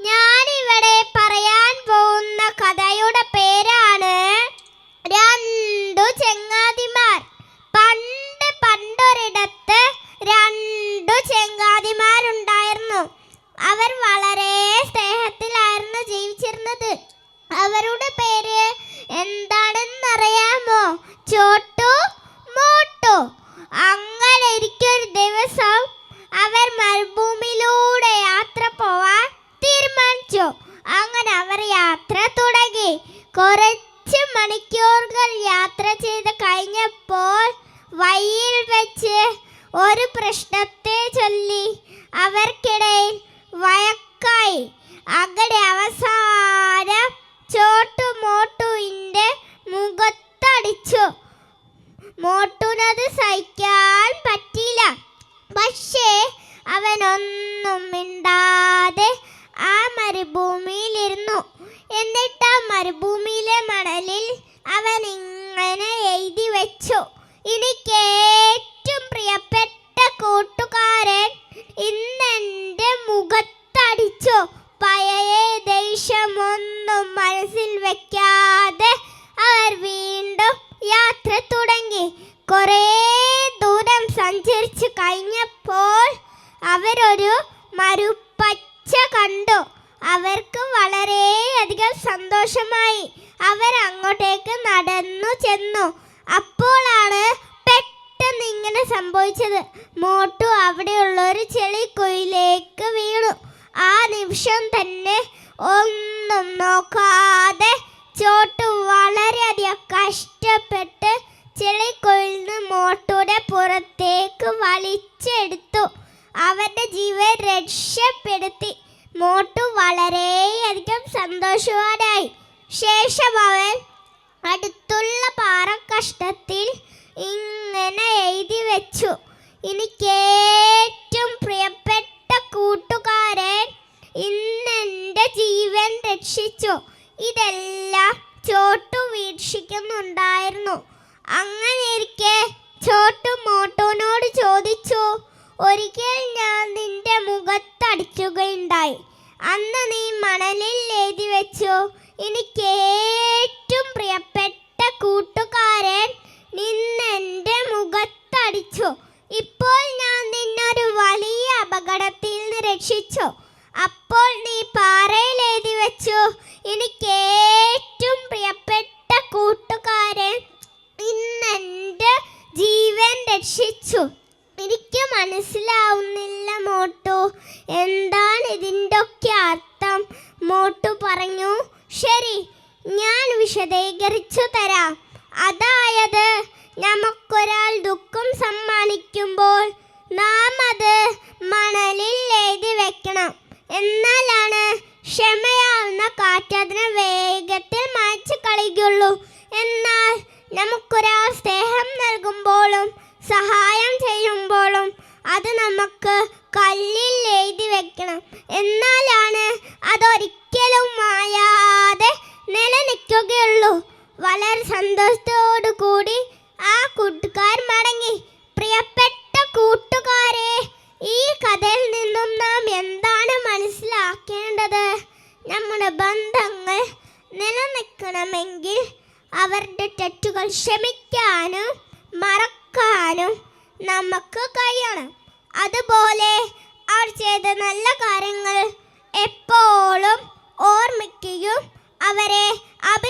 ഞാനിവിടെ പറയാൻ പോകുന്ന കഥയുടെ പേരാണ് രണ്ടു ചെങ്ങാതിമാർ. പണ്ട് പണ്ടൊരിടത്ത് രണ്ടു ചെങ്ങാതിമാരുണ്ടായിരുന്നു. അവർ വളരെ സ്നേഹത്തിലായിരുന്നു ജീവിച്ചിരുന്നത്. അവരുടെ പേര് എന്താണെന്നറിയാമോ? ചോട്ടു മോട്ടു. അങ്ങനെ ഇരിക്കൊരു ദിവസം അങ്ങനെ അവർ യാത്ര തുടങ്ങി. കുറച്ച് മണിക്കൂറുകൾ യാത്ര ചെയ്ത് കഴിഞ്ഞപ്പോൾ വഴിയിൽ വെച്ച് ഒരു പ്രശ്നത്തെ ചൊല്ലി. അവർക്കിടയിൽ വഴക്കായി. അങ്ങനെ അവസാനം ചോട്ടു മോട്ടുവിന്റെ മുഖത്തടിച്ചു. മോട്ടുനത് സഹിക്കാൻ പറ്റിയില്ല. പക്ഷേ അവനൊന്നും മിണ്ടാതെ ആ മരുഭൂമിയിലിരുന്നു. എന്നിട്ട് ആ മരുഭൂമിയിലെ മണലിൽ അവൻ ഇങ്ങനെ എഴുതി വെച്ചു. എനിക്ക് ഏറ്റവും പ്രിയപ്പെട്ട കൂട്ടുകാരൻ ഇന്നെന്റെ മുഖത്തടിച്ചു. പഴയ ദേഷ്യമൊന്നും മനസ്സിൽ വെക്കാതെ അവർ വീണ്ടും യാത്ര തുടങ്ങി. കുറേ ദൂരം സഞ്ചരിച്ചു കഴിഞ്ഞപ്പോൾ അവരൊരു മരുപ്പച്ച കണ്ടു. അവർക്ക് വളരെയധികം സന്തോഷമായി. അവർ അങ്ങോട്ടേക്ക് നടന്നു ചെന്നു. അപ്പോഴാണ് പെട്ടെന്ന് ഇങ്ങനെ സംഭവിച്ചത്. മോട്ടു അവിടെയുള്ള ഒരു ചെളിക്കുയിലേക്ക് വീണു. ആ നിമിഷം തന്നെ ഒന്നും നോക്കാതെ ചോട്ടു വളരെയധികം കഷ്ടപ്പെട്ട് ചെളിക്കുയിൽ നിന്ന് മോട്ടുടെ പുറത്തേക്ക് വലിച്ചെടുത്തു. അവന്റെ ജീവൻ രക്ഷപ്പെടുത്തി. മോട്ടു വളരെയധികം സന്തോഷവാനായി. ശേഷം അവൻ അടുത്തുള്ള പാറക്കഷ്ടത്തിൽ ഇങ്ങനെ എഴുതി വെച്ചു. എനിക്കേറ്റവും പ്രിയപ്പെട്ട കൂട്ടുകാരൻ ഇന്നെന്റെ ജീവൻ രക്ഷിച്ചു. ഇതെല്ലാം ചോട്ടു വീക്ഷിക്കുന്നുണ്ടായിരുന്നു. അങ്ങനെ ഇരിക്കെ ചോട്ടു മോട്ടോനോട് ചോദിച്ചു. ഒരിക്കൽ ഞാൻ നിന്റെ മുഖത്തടിക്കുകയുണ്ടായി അന്ന് നീ മണലിൽ എഴുതി വെച്ചു. എനിക്ക് ഏറ്റവും പ്രിയപ്പെട്ട കൂട്ടുകാരൻ നിന്നെന്റെ മുഖത്തടിച്ചു. ഇപ്പോൾ ഞാൻ നിന്നൊരു വലിയ അപകടത്തിൽ നിന്ന് രക്ഷിച്ചു. അപ്പോൾ നീ പാറയിൽ എഴുതി വെച്ചു. എനിക്ക് ഏറ്റവും പ്രിയപ്പെട്ട കൂട്ടുകാരൻ ഇന്നെന്റെ ജീവൻ രക്ഷിച്ചു. മനസ്സിലാവുന്നില്ല മോട്ടു. എന്താണ് ഇതിന്റെ ഒക്കെ അർത്ഥം? മോട്ടു പറഞ്ഞു ശരി ഞാൻ വിശദീകരിച്ചു തരാം. അതായത് നമുക്കൊരാൾ ദുഃഖം സമ്മാനിക്കുമ്പോൾ നാം അത് മണലിൽ എഴുതി വെക്കണം. എന്നാലാണ് ക്ഷമയാവുന്ന കാറ്റ് അതിനെ വേഗത്തിൽ മായ്ച്ചു കളിക്കുള്ളൂ എന്നാൽ നമുക്കൊരാൾ സ്നേഹം നൽകുമ്പോഴും സഹായം അത് നമുക്ക് കല്ലിൽ എഴുതി വെക്കണം. എന്നാലാണ് അതൊരിക്കലും മായാതെ നിലനിൽക്കുകയുള്ളൂ. വളരെ സന്തോഷത്തോടു കൂടി ആ കൂട്ടുകാർ മടങ്ങി. പ്രിയപ്പെട്ട കൂട്ടുകാരെ ഈ കഥയിൽ നിന്നും നാം എന്താണ് മനസ്സിലാക്കേണ്ടത്? നമ്മുടെ ബന്ധങ്ങൾ നിലനിൽക്കണമെങ്കിൽ അവരുടെ തെറ്റുകൾ ക്ഷമിക്കാനും മറക്കാനും നമുക്ക് കഴിയണം. അതുപോലെ അവർ ചെയ്ത നല്ല കാര്യങ്ങൾ എപ്പോഴും ഓർമ്മിക്കുകയും അവരെ അഭിനന്ദിക്കുകയും